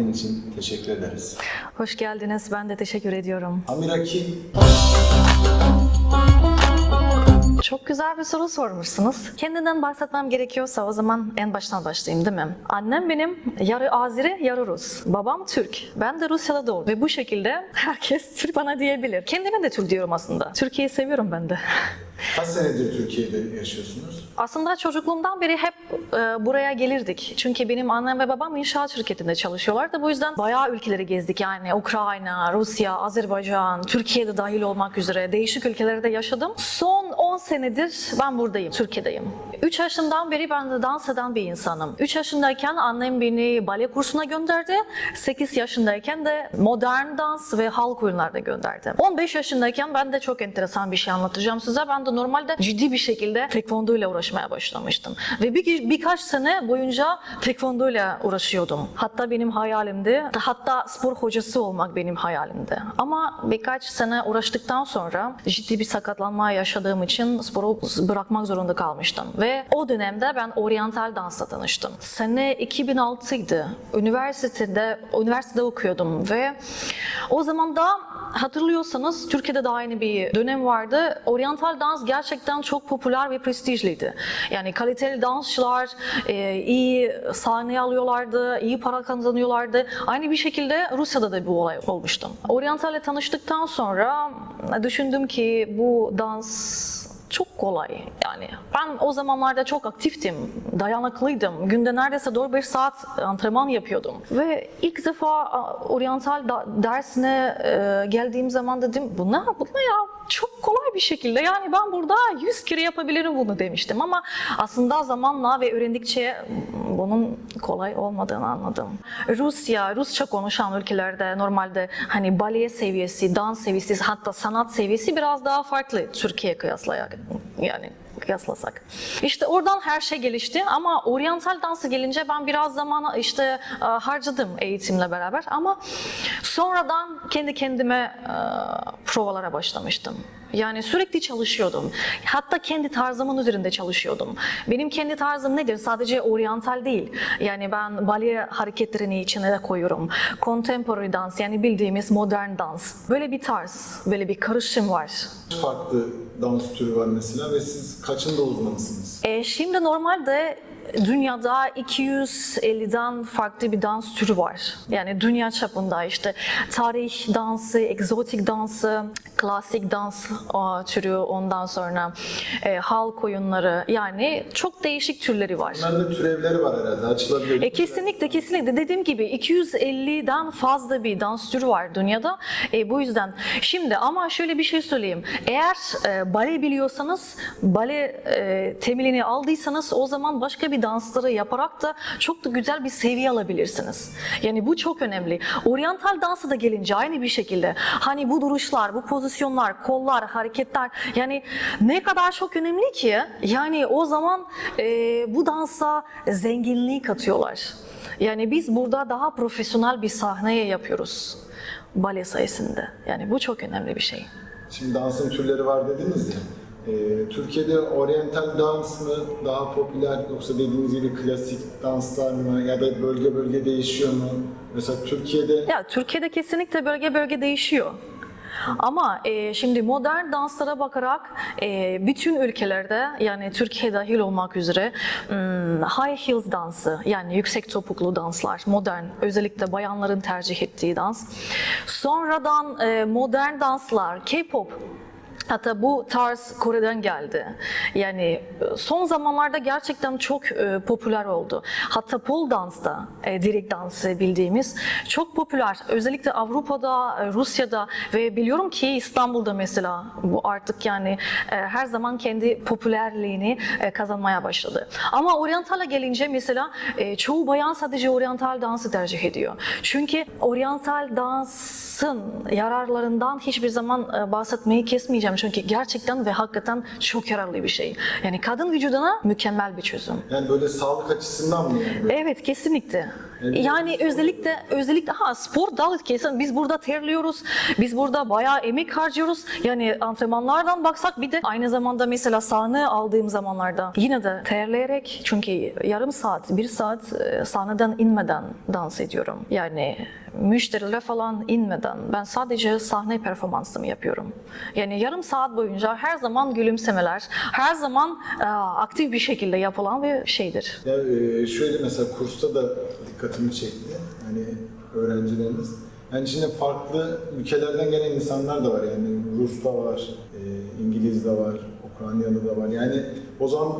ettiğin için teşekkür ederiz. Hoş geldiniz. Ben de teşekkür ediyorum. Amira kim? Çok güzel bir soru sormuşsunuz. Kendinden bahsetmem gerekiyorsa o zaman en baştan başlayayım değil mi? Annem benim yarı Azeri, yarı Rus. Babam Türk. Ben de Rusya'da doğdum. Ve bu şekilde herkes Türk bana diyebilir. Kendime de Türk diyorum aslında. Türkiye'yi seviyorum ben de. Kaç senedir Türkiye'de yaşıyorsunuz? Aslında çocukluğumdan beri hep e, buraya gelirdik. Çünkü benim annem ve babam inşaat şirketinde çalışıyorlardı. Bu yüzden bayağı ülkeleri gezdik. Yani Ukrayna, Rusya, Azerbaycan, Türkiye'de dahil olmak üzere değişik ülkelerde yaşadım. Son 10 senedir ben buradayım, Türkiye'deyim. 3 yaşından beri ben de dans eden bir insanım. 3 yaşındayken annem beni bale kursuna gönderdi. 8 yaşındayken de modern dans ve halk oyunlarına gönderdi. 15 yaşındayken ben de çok enteresan bir şey anlatacağım size. Ben de normalde ciddi bir şekilde tekvando ile uğraşmaya başlamıştım. Ve bir, birkaç sene boyunca tekvando ile uğraşıyordum. Hatta benim hayalimdi. Hatta spor hocası olmak benim hayalimdi. Ama birkaç sene uğraştıktan sonra ciddi bir sakatlanma yaşadığım için sporu bırakmak zorunda kalmıştım. Ve o dönemde ben oryantal dansla tanıştım. Sene 2006 idi. Üniversitede, üniversitede okuyordum ve o zaman da hatırlıyorsanız Türkiye'de de aynı bir dönem vardı. Oryantal dans gerçekten çok popüler ve prestijliydi. Yani kaliteli dansçılar e, iyi sahne alıyorlardı, iyi para kazanıyorlardı. Aynı bir şekilde Rusya'da da bu olay olmuştu. Oryantal ile tanıştıktan sonra düşündüm ki bu dans çok kolay yani. Ben o zamanlarda çok aktiftim, dayanıklıydım. Günde neredeyse 4-5 saat antrenman yapıyordum. Ve ilk defa oryantal dersine e, geldiğim zaman dedim bu ne, bu ne ya? Çok kolay bir şekilde yani ben burada 100 kere yapabilirim bunu demiştim ama aslında zamanla ve öğrendikçe bunun kolay olmadığını anladım. Rusya, Rusça konuşan ülkelerde normalde hani bale seviyesi, dans seviyesi hatta sanat seviyesi biraz daha farklı Türkiye kıyaslayarak yani kıyaslasak. İşte oradan her şey gelişti ama oryantal dansı gelince ben biraz zaman işte e, harcadım eğitimle beraber ama sonradan kendi kendime e, provalara başlamıştım. Yani sürekli çalışıyordum. Hatta kendi tarzımın üzerinde çalışıyordum. Benim kendi tarzım nedir? Sadece oryantal değil. Yani ben bale hareketlerini içine de koyuyorum. Contemporary dans yani bildiğimiz modern dans. Böyle bir tarz, böyle bir karışım var. Farklı dans türü var mesela ve siz kaçında uzmanısınız? E, şimdi normalde dünyada 250'den farklı bir dans türü var. Yani dünya çapında işte tarih dansı, egzotik dansı, klasik dans türü ondan sonra e, halk oyunları yani çok değişik türleri var. Bunların türevleri var herhalde açılabiliyor. E, kesinlikle kesinlikle dediğim gibi 250'den fazla bir dans türü var dünyada. E, bu yüzden şimdi ama şöyle bir şey söyleyeyim. Eğer e, bale biliyorsanız, bale e, temelini aldıysanız o zaman başka bir dansları yaparak da çok da güzel bir seviye alabilirsiniz. Yani bu çok önemli. Oryantal dansa da gelince aynı bir şekilde hani bu duruşlar, bu pozisyonlar, kollar, hareketler yani ne kadar çok önemli ki yani o zaman e, bu dansa zenginliği katıyorlar. Yani biz burada daha profesyonel bir sahneye yapıyoruz bale sayesinde. Yani bu çok önemli bir şey. Şimdi dansın türleri var dediniz ya. Ee, Türkiye'de oryantal dans mı daha popüler yoksa dediğiniz gibi klasik danslar mı ya da bölge bölge değişiyor mu? Mesela Türkiye'de Ya Türkiye'de kesinlikle bölge bölge değişiyor. Ama e, şimdi modern danslara bakarak e, bütün ülkelerde yani Türkiye dahil olmak üzere hmm, high heels dansı yani yüksek topuklu danslar modern özellikle bayanların tercih ettiği dans. Sonradan e, modern danslar K-pop Hatta bu tarz Kore'den geldi. Yani e, son zamanlarda gerçekten çok e, popüler oldu. Hatta pole dansta, e, direkt dansı bildiğimiz çok popüler. Özellikle Avrupa'da, e, Rusya'da ve biliyorum ki İstanbul'da mesela bu artık yani e, her zaman kendi popülerliğini e, kazanmaya başladı. Ama oryantala gelince mesela e, çoğu bayan sadece oryantal dansı tercih ediyor. Çünkü oryantal dansın yararlarından hiçbir zaman e, bahsetmeyi kesmeyeceğim. Çünkü gerçekten ve hakikaten çok yararlı bir şey. Yani kadın vücuduna mükemmel bir çözüm. yani böyle sağlık açısından mı yani? Böyle? Evet kesinlikle. Evet. Yani özellikle özellikle ha spor dalı kesin biz burada terliyoruz. Biz burada bayağı emek harcıyoruz. Yani antrenmanlardan baksak bir de aynı zamanda mesela sahne aldığım zamanlarda yine de terleyerek çünkü yarım saat, bir saat e, sahneden inmeden dans ediyorum. Yani müşterilere falan inmeden ben sadece sahne performansımı yapıyorum. Yani yarım saat boyunca her zaman gülümsemeler, her zaman e, aktif bir şekilde yapılan bir şeydir. Ya e, şöyle mesela kursta da dikkatimi çekti. Hani öğrencilerimiz. Yani içinde farklı ülkelerden gelen insanlar da var. Yani Rus da var, e, İngiliz de var, Ukraynalı da var. Yani o zaman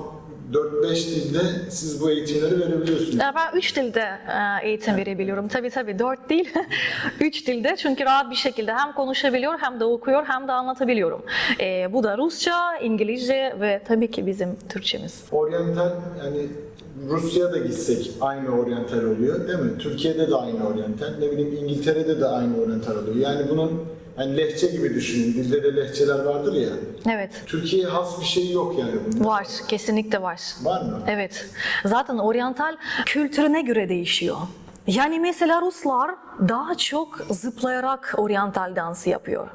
4-5 dilde siz bu eğitimleri verebiliyorsunuz. Ben üç dilde e, eğitim verebiliyorum. Tabii tabii dört değil, üç dilde. Çünkü rahat bir şekilde hem konuşabiliyor hem de okuyor hem de anlatabiliyorum. E, bu da Rusça, İngilizce ve tabii ki bizim Türkçemiz. Oryantal yani Rusya'da gitsek aynı oryantal oluyor değil mi? Türkiye'de de aynı oryantal. Ne bileyim İngiltere'de de aynı oryantal oluyor. Yani bunun yani lehçe gibi düşünün. Dilde de lehçeler vardır ya. Evet. Türkiye'ye has bir şey yok yani bunun. Var, kesinlikle var. Var mı? Evet. Zaten oryantal kültürüne göre değişiyor. Yani mesela Ruslar daha çok zıplayarak oryantal dansı yapıyor.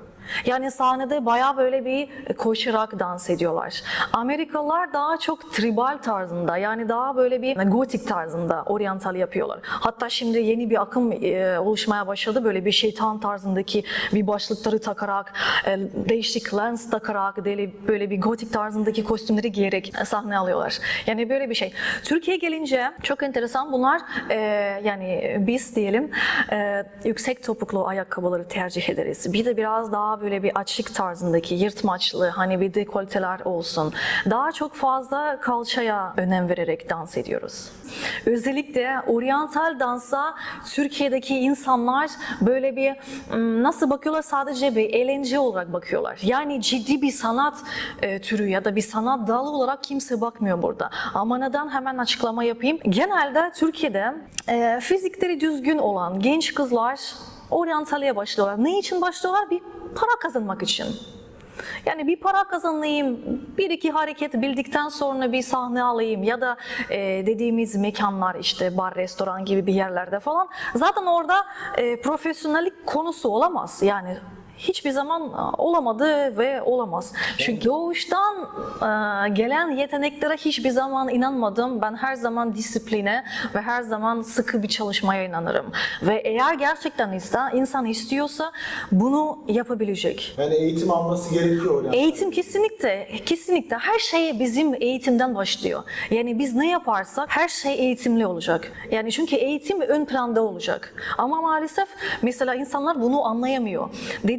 Yani sahnede bayağı böyle bir koşarak dans ediyorlar. Amerikalılar daha çok tribal tarzında yani daha böyle bir gotik tarzında oryantal yapıyorlar. Hatta şimdi yeni bir akım e, oluşmaya başladı böyle bir şeytan tarzındaki bir başlıkları takarak, e, değişik lens takarak, böyle, bir gotik tarzındaki kostümleri giyerek sahne alıyorlar. Yani böyle bir şey. Türkiye gelince çok enteresan bunlar e, yani biz diyelim e, yüksek topuklu ayakkabıları tercih ederiz. Bir de biraz daha böyle bir açık tarzındaki yırtmaçlı hani bir dekolteler olsun. Daha çok fazla kalçaya önem vererek dans ediyoruz. Özellikle oryantal dansa Türkiye'deki insanlar böyle bir nasıl bakıyorlar sadece bir eğlence olarak bakıyorlar. Yani ciddi bir sanat e, türü ya da bir sanat dalı olarak kimse bakmıyor burada. Ama neden hemen açıklama yapayım. Genelde Türkiye'de e, fizikleri düzgün olan genç kızlar oryantaliye başlıyorlar. Ne için başlıyorlar? Bir para kazanmak için. Yani bir para kazanayım, bir iki hareket bildikten sonra bir sahne alayım ya da e, dediğimiz mekanlar işte bar, restoran gibi bir yerlerde falan. Zaten orada e, profesyonellik konusu olamaz. Yani hiçbir zaman e, olamadı ve olamaz. Çünkü doğuştan e, gelen yeteneklere hiçbir zaman inanmadım. Ben her zaman disipline ve her zaman sıkı bir çalışmaya inanırım. Ve eğer gerçekten insan, insan istiyorsa bunu yapabilecek. Yani eğitim alması gerekiyor oryantal. Eğitim kesinlikle, kesinlikle her şey bizim eğitimden başlıyor. Yani biz ne yaparsak her şey eğitimli olacak. Yani çünkü eğitim ön planda olacak. Ama maalesef mesela insanlar bunu anlayamıyor.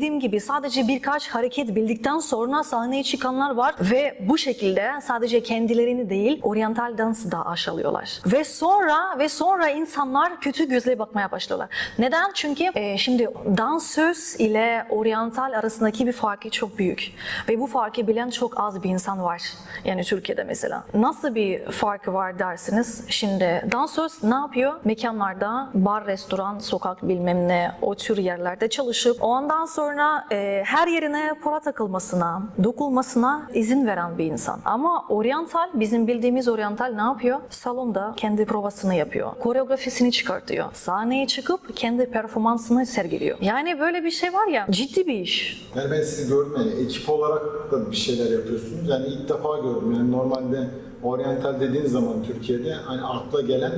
Dediğim gibi sadece birkaç hareket bildikten sonra sahneye çıkanlar var ve bu şekilde sadece kendilerini değil oryantal dansı da aşağılıyorlar. Ve sonra ve sonra insanlar kötü gözle bakmaya başlıyorlar. Neden? Çünkü e, şimdi dansöz ile oryantal arasındaki bir farkı çok büyük. Ve bu farkı bilen çok az bir insan var. Yani Türkiye'de mesela. Nasıl bir farkı var dersiniz? Şimdi dansöz ne yapıyor? Mekanlarda, bar, restoran, sokak bilmem ne o tür yerlerde çalışıp ondan sonra e, her yerine para takılmasına, dokunmasına izin veren bir insan. Ama oryantal, bizim bildiğimiz oryantal ne yapıyor? Salonda kendi provasını yapıyor. Koreografisini çıkartıyor. Sahneye çıkıp kendi performansını sergiliyor. Yani böyle bir şey var ya ciddi bir iş. Yani ben sizi gördüm ekip olarak da bir şeyler yapıyorsunuz. Yani ilk defa gördüm. Yani normalde oryantal dediğiniz zaman Türkiye'de hani akla gelen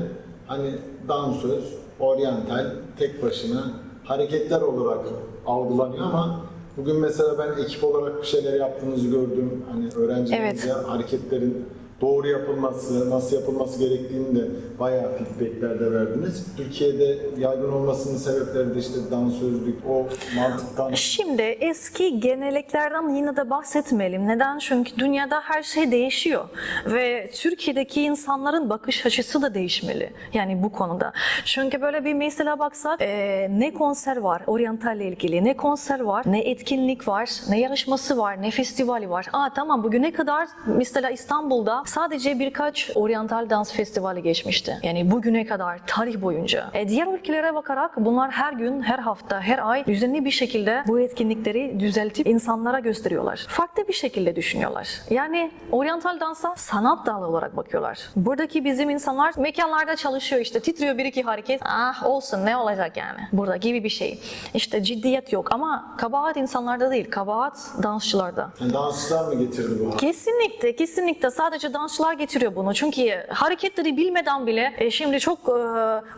hani dansöz, oryantal, tek başına hareketler olarak algılanıyor ama bugün mesela ben ekip olarak bir şeyler yaptığınızı gördüm. Hani öğrencilerimize hareketlerin doğru yapılması, nasıl yapılması gerektiğini de bayağı feedbackler de verdiniz. Türkiye'de yaygın olmasının sebepleri de işte dansözlük, o mantıktan Şimdi eski geleneklerden yine de bahsetmeyelim. Neden? Çünkü dünyada her şey değişiyor ve Türkiye'deki insanların bakış açısı da değişmeli. Yani bu konuda. Çünkü böyle bir mesela baksak e, ne konser var oryantalle ilgili, ne konser var, ne etkinlik var, ne yarışması var, ne festivali var. Aa tamam bugüne kadar mesela İstanbul'da sadece birkaç oryantal dans festivali geçmişti. Yani bugüne kadar tarih boyunca. E, diğer ülkelere bakarak bunlar her gün, her hafta, her ay düzenli bir şekilde bu etkinlikleri düzeltip insanlara gösteriyorlar. Farklı bir şekilde düşünüyorlar. Yani oryantal dansa sanat dalı olarak bakıyorlar. Buradaki bizim insanlar mekanlarda çalışıyor işte titriyor bir iki hareket. Ah olsun ne olacak yani burada gibi bir şey. İşte ciddiyet yok ama kabahat insanlarda değil, kabahat dansçılarda. Yani dansçılar mı getirdi bu? Kesinlikle, kesinlikle. Sadece dansçılar getiriyor bunu. Çünkü hareketleri bilmeden bile, e, şimdi çok e,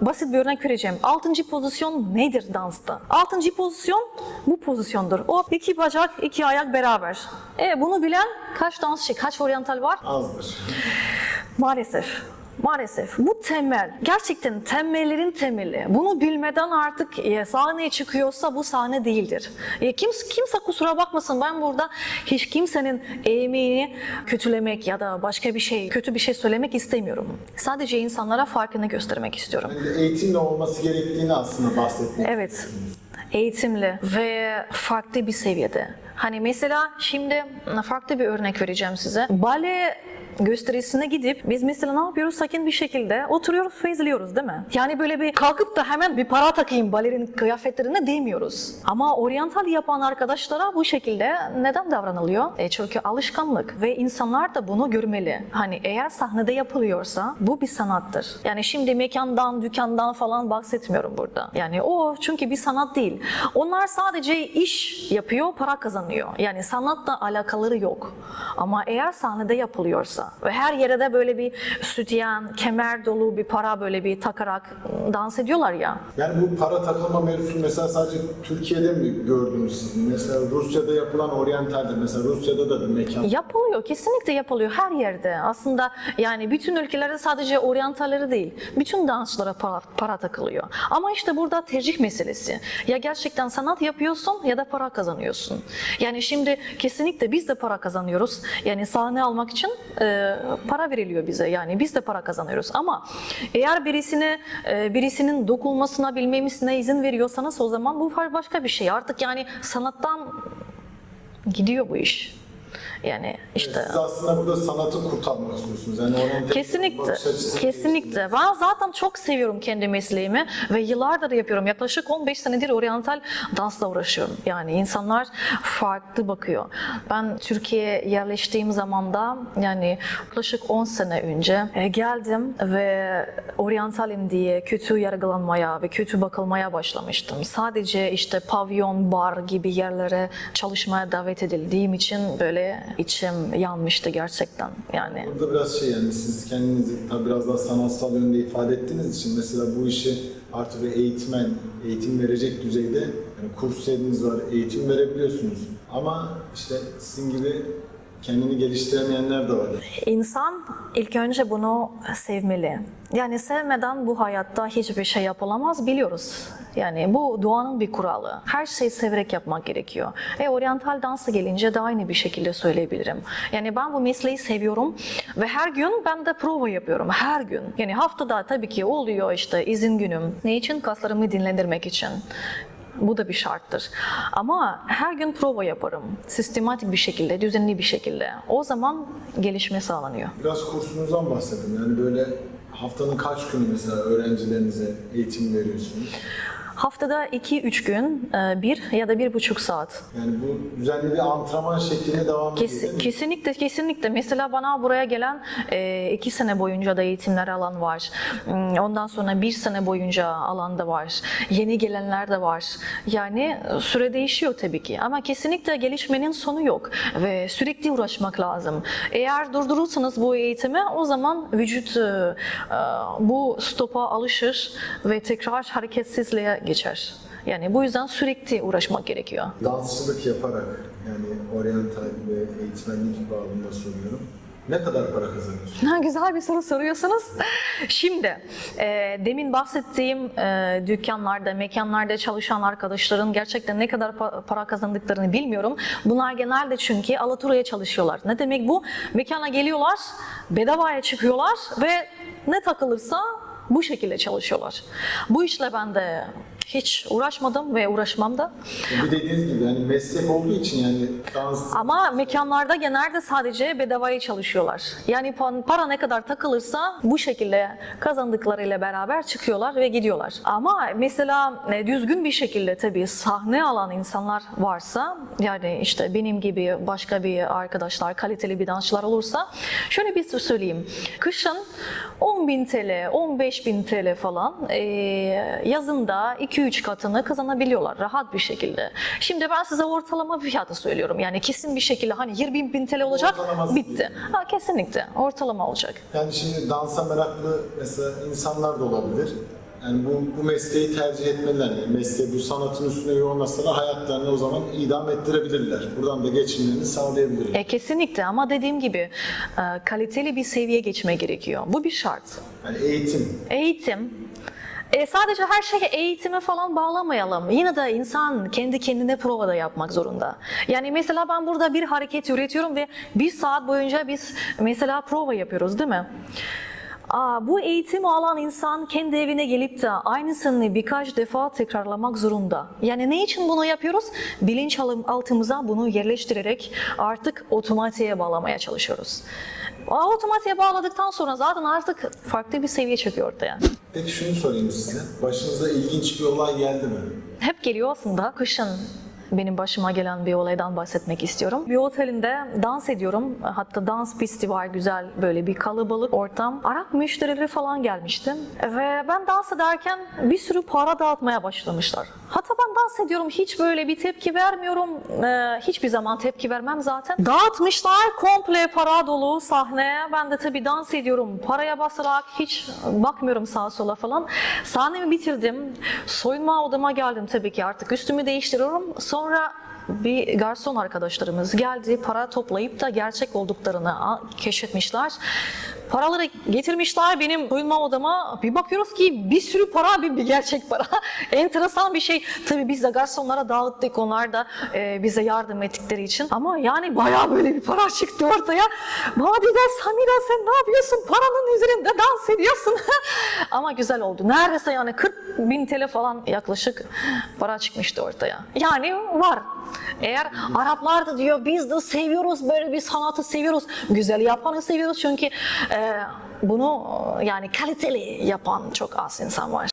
basit bir örnek vereceğim. Altıncı pozisyon nedir dansta? Altıncı pozisyon bu pozisyondur. O iki bacak, iki ayak beraber. E, bunu bilen kaç dansçı, kaç oryantal var? Azdır. Maalesef. Maalesef bu temel, gerçekten temellerin temeli. Bunu bilmeden artık e, sahneye çıkıyorsa bu sahne değildir. E, kimse, kimse kusura bakmasın ben burada hiç kimsenin emeğini kötülemek ya da başka bir şey, kötü bir şey söylemek istemiyorum. Sadece insanlara farkını göstermek istiyorum. Yani eğitimle olması gerektiğini aslında bahsetmek. Evet. Eğitimli ve farklı bir seviyede. Hani mesela şimdi farklı bir örnek vereceğim size. Bale gösterisine gidip biz mesela ne yapıyoruz? Sakin bir şekilde oturuyoruz ve izliyoruz değil mi? Yani böyle bir kalkıp da hemen bir para takayım balerin kıyafetlerine demiyoruz. Ama oryantal yapan arkadaşlara bu şekilde neden davranılıyor? E çünkü alışkanlık ve insanlar da bunu görmeli. Hani eğer sahnede yapılıyorsa bu bir sanattır. Yani şimdi mekandan, dükkandan falan bahsetmiyorum burada. Yani o çünkü bir sanat değil. Onlar sadece iş yapıyor, para kazanıyor. Yani sanatla alakaları yok. Ama eğer sahnede yapılıyorsa ve her yere de böyle bir sütyen, kemer dolu bir para böyle bir takarak dans ediyorlar ya. Yani bu para takılma mevzusu mesela sadece Türkiye'de mi gördünüz siz? Mesela Rusya'da yapılan oryantalde, mesela Rusya'da da bir mekan. Yapılıyor, kesinlikle yapılıyor her yerde. Aslında yani bütün ülkelerde sadece oryantalleri değil, bütün dansçılara para, para takılıyor. Ama işte burada tercih meselesi. Ya gerçekten sanat yapıyorsun ya da para kazanıyorsun. Yani şimdi kesinlikle biz de para kazanıyoruz. Yani sahne almak için e, para veriliyor bize. Yani biz de para kazanıyoruz. Ama eğer birisine e, birisinin dokunmasına, bilmemesine izin veriyorsanız o zaman bu başka bir şey. Artık yani sanattan gidiyor bu iş. Yani işte Siz aslında burada sanatı kurtarmak istiyorsunuz. Yani oryantal Kesinlikle, kesinlikle. Ben zaten çok seviyorum kendi mesleğimi ve yıllardır yapıyorum. Yaklaşık 15 senedir oryantal dansla uğraşıyorum. Yani insanlar farklı bakıyor. Ben Türkiye'ye yerleştiğim zaman da yani yaklaşık 10 sene önce e, geldim ve oryantalim diye kötü yargılanmaya ve kötü bakılmaya başlamıştım. Sadece işte pavyon, bar gibi yerlere çalışmaya davet edildiğim için böyle içim yanmıştı gerçekten. Yani Burada biraz şey yani siz kendinizi tabii biraz daha sanatsal yönde ifade ettiğiniz için mesela bu işi artık bir eğitmen, eğitim verecek düzeyde yani kurslarınız var, eğitim verebiliyorsunuz. Ama işte sizin gibi kendini geliştiremeyenler de var. İnsan ilk önce bunu sevmeli. Yani sevmeden bu hayatta hiçbir şey yapılamaz biliyoruz. Yani bu doğanın bir kuralı. Her şeyi severek yapmak gerekiyor. E oryantal dansa gelince de aynı bir şekilde söyleyebilirim. Yani ben bu mesleği seviyorum ve her gün ben de prova yapıyorum. Her gün. Yani haftada tabii ki oluyor işte izin günüm. Ne için? Kaslarımı dinlendirmek için. Bu da bir şarttır. Ama her gün prova yaparım. Sistematik bir şekilde, düzenli bir şekilde. O zaman gelişme sağlanıyor. Biraz kursunuzdan bahsedin. Yani böyle haftanın kaç günü mesela öğrencilerinize eğitim veriyorsunuz? Haftada 2-3 gün, e, bir ya da bir buçuk saat. Yani bu düzenli bir antrenman şeklinde devam ediyor Kes- mi? kesinlikle, kesinlikle. Mesela bana buraya gelen e, iki sene boyunca da eğitimler alan var. Hmm, Ondan sonra bir sene boyunca alan da var. Yeni gelenler de var. Yani e, süre değişiyor tabii ki. Ama kesinlikle gelişmenin sonu yok. Ve sürekli uğraşmak lazım. Eğer durdurursanız bu eğitimi o zaman vücut bu stopa alışır ve tekrar hareketsizliğe geçer. Yani bu yüzden sürekli uğraşmak gerekiyor. Dansçılık yaparak yani oryantal ve eğitmenlik bağlamında soruyorum. Ne kadar para kazanıyorsun? Ha, güzel bir soru soruyorsunuz. Şimdi e, demin bahsettiğim e, dükkanlarda, mekanlarda çalışan arkadaşların gerçekten ne kadar pa- para kazandıklarını bilmiyorum. Bunlar genelde çünkü alaturaya çalışıyorlar. Ne demek bu? Mekana geliyorlar, bedavaya çıkıyorlar ve ne takılırsa bu şekilde çalışıyorlar. Bu işle ben de hiç uğraşmadım ve uğraşmam da. Bu dediğiniz gibi yani meslek olduğu için yani dans Ama mekanlarda genelde sadece bedavaya çalışıyorlar. Yani pa- para ne kadar takılırsa bu şekilde kazandıklarıyla beraber çıkıyorlar ve gidiyorlar. Ama mesela e, düzgün bir şekilde tabii sahne alan insanlar varsa yani işte benim gibi başka bir arkadaşlar kaliteli bir dansçılar olursa şöyle bir söyleyeyim. Kışın 10.000 TL, 15.000 TL falan e, yazında 2-3 katını kazanabiliyorlar rahat bir şekilde. Şimdi ben size ortalama fiyatı söylüyorum. Yani kesin bir şekilde hani 20 bin TL olacak Ortalaması bitti. Ha, kesinlikle ortalama olacak. Yani şimdi dansa meraklı mesela insanlar da olabilir. Yani bu, bu mesleği tercih etmeliler. Yani mesleği bu sanatın üstüne yoğunlasalar hayatlarını o zaman idam ettirebilirler. Buradan da geçimlerini sağlayabilirler. E, kesinlikle ama dediğim gibi e, kaliteli bir seviyeye geçme gerekiyor. Bu bir şart. Yani eğitim. Eğitim. E, sadece her şeyi eğitime falan bağlamayalım. Yine de insan kendi kendine prova da yapmak zorunda. Yani mesela ben burada bir hareket üretiyorum ve bir saat boyunca biz mesela prova yapıyoruz değil mi? Aa, bu eğitimi alan insan kendi evine gelip de aynısını birkaç defa tekrarlamak zorunda. Yani ne için bunu yapıyoruz? Bilinçaltımıza bunu yerleştirerek artık otomatiğe bağlamaya çalışıyoruz. Aa, otomatiğe bağladıktan sonra zaten artık farklı bir seviye çıkıyor ortaya. Peki şunu sorayım size. Başınıza ilginç bir olay geldi mi? Hep geliyor aslında kışın benim başıma gelen bir olaydan bahsetmek istiyorum. Bir otelinde dans ediyorum. Hatta dans pisti var güzel böyle bir kalabalık ortam. Arap müşterileri falan gelmişti. Ve ben dans ederken bir sürü para dağıtmaya başlamışlar. Hatta ben dans ediyorum hiç böyle bir tepki vermiyorum. Ee, hiçbir zaman tepki vermem zaten. Dağıtmışlar komple para dolu sahneye. Ben de tabii dans ediyorum. Paraya basarak hiç bakmıyorum sağa sola falan. Sahnemi bitirdim. Soyunma odama geldim tabii ki artık üstümü değiştiriyorum. 宿舍 bir garson arkadaşlarımız geldi. Para toplayıp da gerçek olduklarını keşfetmişler. Paraları getirmişler benim soyunma odama. Bir bakıyoruz ki bir sürü para, bir, bir gerçek para. Enteresan bir şey. Tabii biz de garsonlara dağıttık. Onlar da e, bize yardım ettikleri için. Ama yani bayağı böyle bir para çıktı ortaya. Dediler Samira sen ne yapıyorsun? Paranın üzerinde dans ediyorsun. Ama güzel oldu. Neredeyse yani 40 bin TL falan yaklaşık para çıkmıştı ortaya. Yani var. Eğer Araplar da diyor biz de seviyoruz böyle bir sanatı seviyoruz. Güzel yapanı seviyoruz çünkü e, bunu yani kaliteli yapan çok az insan var.